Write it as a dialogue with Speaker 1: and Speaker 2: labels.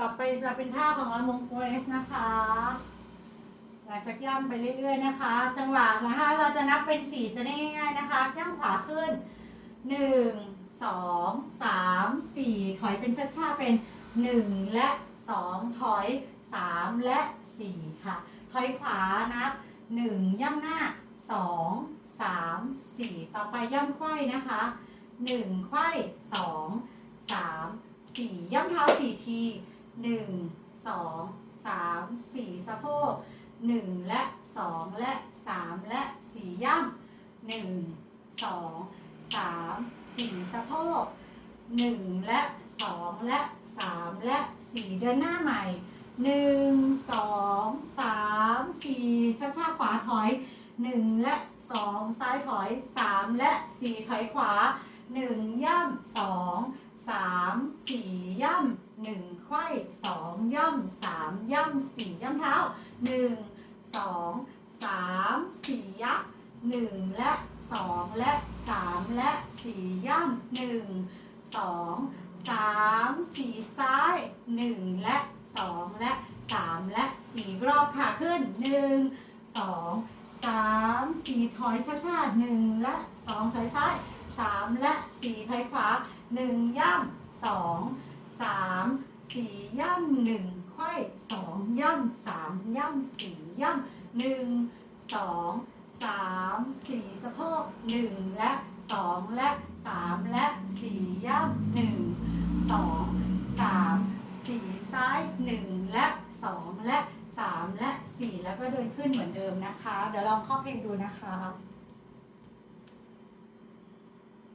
Speaker 1: ต่อไปจะเป็นท่าของเรามงโฟเอสนะคะ หลังจากย่ำไปเรื่อย ๆ นะคะ จังหวะนะคะเราจะนับเป็นสี่จะได้ง่าย ๆ นะคะย่ำขวาขึ้นหนึ่งสองสามสี่ถอยเป็นช้าๆเป็นหนึ่งและสองถอยสามและสี่ค่ะ ถอยขวานับหนึ่งย่ำหน้าสองสามสี่ต่อไปย่ำไขว้นะคะหนึ่งไขว้สองสามสี่ย่ำเท้าสี่ที หนึ่งสองสามสี่สะโพกหนึ่งและสองและสามและสี่ย่ำหนึ่งสองสามสี่สะโพกหนึ่งและสองและสามและสี่เดินหน้าใหม่หนึ่งสองสามสี่ช้าๆขวาถอยหนึ่งและสองซ้ายถอยสามและสี่ถอยขวาหนึ่งย่ำสองสาม สามย่ำสี่ย่ำเท้าหนึ่งสองสามสี่ยักหนึ่งและสองและสามและสี่ย่ำหนึ่งสองสามสี่ซ้ายหนึ่งและสองและสามและสี่รอบค่ะขึ้นหนึ่งสองสามสี่ถอยช้าๆหนึ่งและสองถอยซ้ายสามและสี่ถอยขวาหนึ่งย่ำสองสามสี่ย่ำหนึ่ง สองย่ำสามย่ำสี่ย่ำหนึ่งสองสามสี่สะโพกหนึ่งและสองและสามและสี่ย่ำหนึ่งสองสามสี่ซ้ายหนึ่งและสองและสามและสี่แล้วก็เดินขึ้นเหมือนเดิมนะคะ เดี๋ยวลองเข้าเพลงดูนะคะ